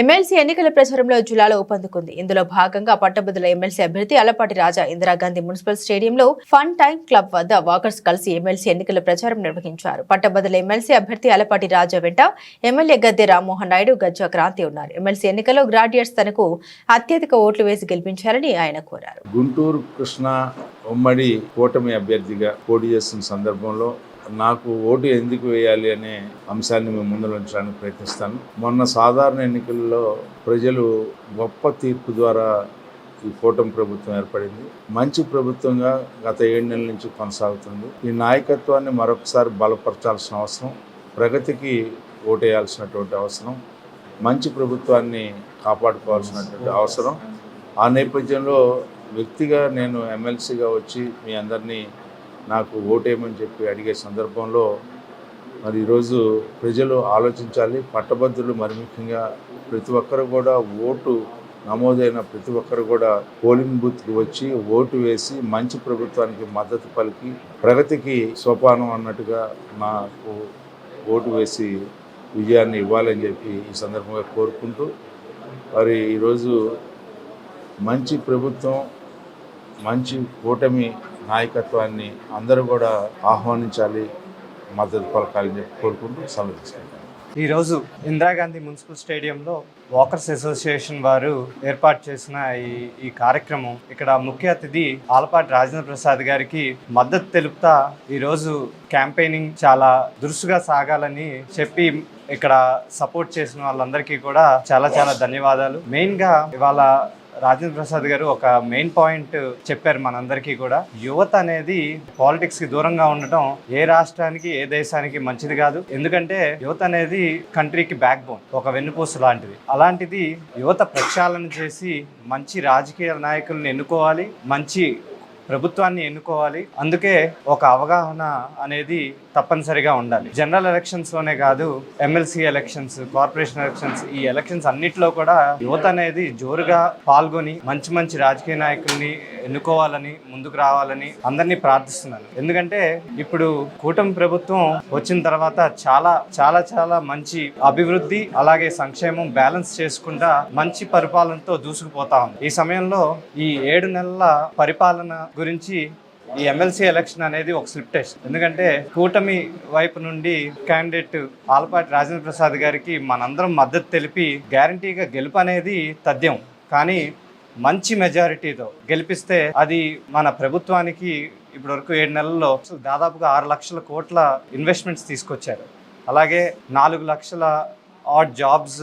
MLC ఎన్నికల ప్రచారంలో జిల్లాలో ఊపందుకుంది. ఇందులో భాగంగా పట్టభద్రుల ఎమ్మెల్సీ అభ్యర్థి అలపాటి రాజా ఇందిరాగాంధీ మున్సిపల్ స్టేడియంలో ఫన్ టైమ్ క్లబ్ వద్ద వాకర్స్ కలిసి ఎమ్మెల్సీ ఎన్నికల ప్రచారం నిర్వహించారు. పట్టభద్రుల ఎమ్మెల్సీ అభ్యర్థి అలపాటి రాజా వెంట ఎమ్మెల్యే గద్దె రామ్మోహన్ నాయుడు గజ్జా క్రాంతి ఉన్నారు. ఎమ్మెల్సీ ఎన్నికల్లో గ్రాడ్యుయేట్స్ తనకు అత్యధిక ఓట్లు వేసి గెలిపించారని ఆయన కోరారు. గుంటూరు కృష్ణ ఉమ్మడి కూటమి అభ్యర్థిగా పోటీ చేస్తున్న సందర్భంలో నాకు ఓటు ఎందుకు వేయాలి అనే అంశాన్ని మేము ముందు ఉంచడానికి ప్రయత్నిస్తాను. మొన్న సాధారణ ఎన్నికల్లో ప్రజలు గొప్ప తీర్పు ద్వారా ఈ కూటమి ప్రభుత్వం ఏర్పడింది. మంచి ప్రభుత్వంగా గత ఏడు నెలల నుంచి కొనసాగుతుంది. ఈ నాయకత్వాన్ని మరొకసారి బలపరచాల్సిన అవసరం ప్రగతికి ఓటేయాల్సినటువంటి అవసరం మంచి ప్రభుత్వాన్ని కాపాడుకోవాల్సినటువంటి అవసరం. ఆ నేపథ్యంలో వ్యక్తిగా నేను ఎమ్మెల్సీగా వచ్చి మీ అందరినీ నాకు ఓటేయమని చెప్పి అడిగే సందర్భంలో మరి ఈరోజు ప్రజలు ఆలోచించాలి పట్టభద్రులు మరి ముఖ్యంగా ప్రతి ఒక్కరు కూడా ఓటు నమోదైన ప్రతి ఒక్కరు కూడా పోలింగ్ బూత్కి వచ్చి ఓటు వేసి మంచి ప్రభుత్వానికి మద్దతు పలికి ప్రగతికి సోపానం అన్నట్టుగా నాకు ఓటు వేసి విజయాన్ని ఇవ్వాలని చెప్పి ఈ సందర్భంగా కోరుకుంటూ మరి ఈరోజు మంచి ప్రభుత్వం మంచి కూటమి నాయకత్వాన్ని అందరూ కూడా ఆహ్వానించాలి మద్దతు పలకాలని చెప్పి కోరుకుంటూ సెలవు తీసుకుంటాను. ఈరోజు ఇందిరాగాంధీ మున్సిపల్ స్టేడియంలో వాకర్స్ అసోసియేషన్ వారు ఏర్పాటు చేసిన ఈ ఈ కార్యక్రమం. ఇక్కడ ముఖ్య అతిథి ఆలపాటి రాజేంద్ర ప్రసాద్ గారికి మద్దతు తెలుపుతా ఈరోజు క్యాంపెయినింగ్ చాలా దురుసుగా సాగాలని చెప్పి ఇక్కడ సపోర్ట్ చేసిన వాళ్ళందరికీ కూడా చాలా చాలా ధన్యవాదాలు. మెయిన్గా ఇవాళ రాజేంద్ర ప్రసాద్ గారు ఒక మెయిన్ పాయింట్ చెప్పారు మనందరికీ కూడా. యువత అనేది పాలిటిక్స్కి దూరంగా ఉండటం ఏ రాష్ట్రానికి ఏ దేశానికి మంచిది కాదు. ఎందుకంటే యువత అనేది కంట్రీకి బ్యాక్ బోన్ ఒక వెన్నుపూస లాంటిది. అలాంటిది యువత ప్రక్షాళన చేసి మంచి రాజకీయ నాయకుల్ని ఎన్నుకోవాలి మంచి ప్రభుత్వాన్ని ఎన్నుకోవాలి. అందుకే ఒక అవగాహన అనేది తప్పనిసరిగా ఉండాలి. జనరల్ ఎలక్షన్స్లోనే కాదు ఎమ్మెల్సీ ఎలక్షన్స్ కార్పొరేషన్ ఎలక్షన్స్ ఈ ఎలక్షన్స్ అన్నిట్లో కూడా యువత అనేది జోరుగా పాల్గొని మంచి మంచి రాజకీయ నాయకుల్ని ఎన్నుకోవాలని ముందుకు రావాలని అందరినీ ప్రార్థిస్తున్నాను. ఎందుకంటే ఇప్పుడు కూటమి ప్రభుత్వం వచ్చిన తర్వాత చాలా చాలా చాలా మంచి అభివృద్ధి అలాగే సంక్షేమం బ్యాలెన్స్ చేసుకుంటా మంచి పరిపాలనతో దూసుకుపోతా ఉంది. ఈ సమయంలో ఈ ఏడు నెలల పరిపాలన గురించి ఈ ఎమ్మెల్సీ ఎలక్షన్ అనేది ఒక స్లిప్ టెస్ట్ ఎందుకంటే కూటమి వైపు నుండి క్యాండిడేట్ ఆలపాటి రాజేంద్ర ప్రసాద్ గారికి మనందరం మద్దతు తెలిపి గ్యారంటీగా గెలుపు అనేది తథ్యం. కానీ మంచి మెజారిటీతో గెలిపిస్తే అది మన ప్రభుత్వానికి ఇప్పటివరకు ఏడు నెలల్లో దాదాపుగా ఆరు లక్షల కోట్ల ఇన్వెస్ట్మెంట్స్ తీసుకొచ్చారు. అలాగే నాలుగు లక్షల ఆడ్ జాబ్స్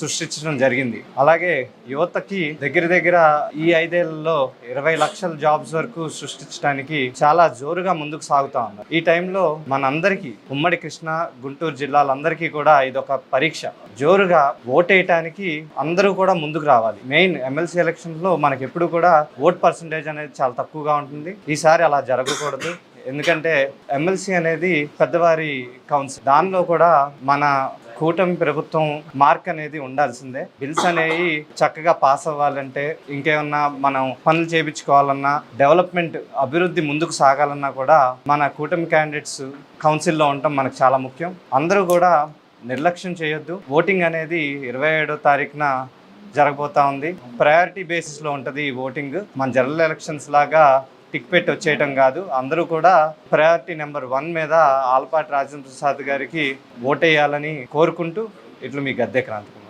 సృష్టించడం జరిగింది. అలాగే యువతకి దగ్గర దగ్గర ఈ ఐదేళ్ళలో ఇరవై లక్షల జాబ్స్ వరకు సృష్టించడానికి చాలా జోరుగా ముందుకు సాగుతా ఉన్నారు ఈ టైంలో మనందరికీ ఉమ్మడి కృష్ణ గుంటూరు జిల్లాలందరికీ కూడా ఇది ఒక పరీక్ష. జోరుగా ఓటేయటానికి అందరూ కూడా ముందుకు రావాలి. మెయిన్ ఎమ్మెల్సీ ఎలక్షన్లో మనకి ఎప్పుడు కూడా ఓట్ పర్సంటేజ్ అనేది చాలా తక్కువగా ఉంటుంది. ఈసారి అలా జరగకూడదు. ఎందుకంటే ఎమ్మెల్సీ అనేది పెద్దవారి కౌన్సిల్. దానిలో కూడా మన కూటమి ప్రభుత్వం మార్క్ అనేది ఉండాల్సిందే. బిల్స్ అనేవి చక్కగా పాస్ అవ్వాలంటే ఇంకేమన్నా మనం పనులు చేయించుకోవాలన్నా డెవలప్మెంట్ అభివృద్ధి ముందుకు సాగాలన్నా కూడా మన కూటమి క్యాండిడేట్స్ కౌన్సిల్లో ఉండటం మనకు చాలా ముఖ్యం. అందరూ కూడా నిర్లక్ష్యం చేయొద్దు. ఓటింగ్ అనేది ఇరవై ఏడో తారీఖున జరగబోతా ఉంది. ప్రయారిటీ బేసిస్లో ఉంటుంది ఈ ఓటింగ్. మన జనరల్ ఎలక్షన్స్ లాగా టిక్ పెట్టి వచ్చేయటం కాదు. అందరూ కూడా ప్రయారిటీ నెంబర్ వన్ మీద ఆల్పాటి రాజేంద్ర ప్రసాద్ గారికి ఓటేయాలని కోరుకుంటూ ఇట్లు మీ గద్దె క్రాంతి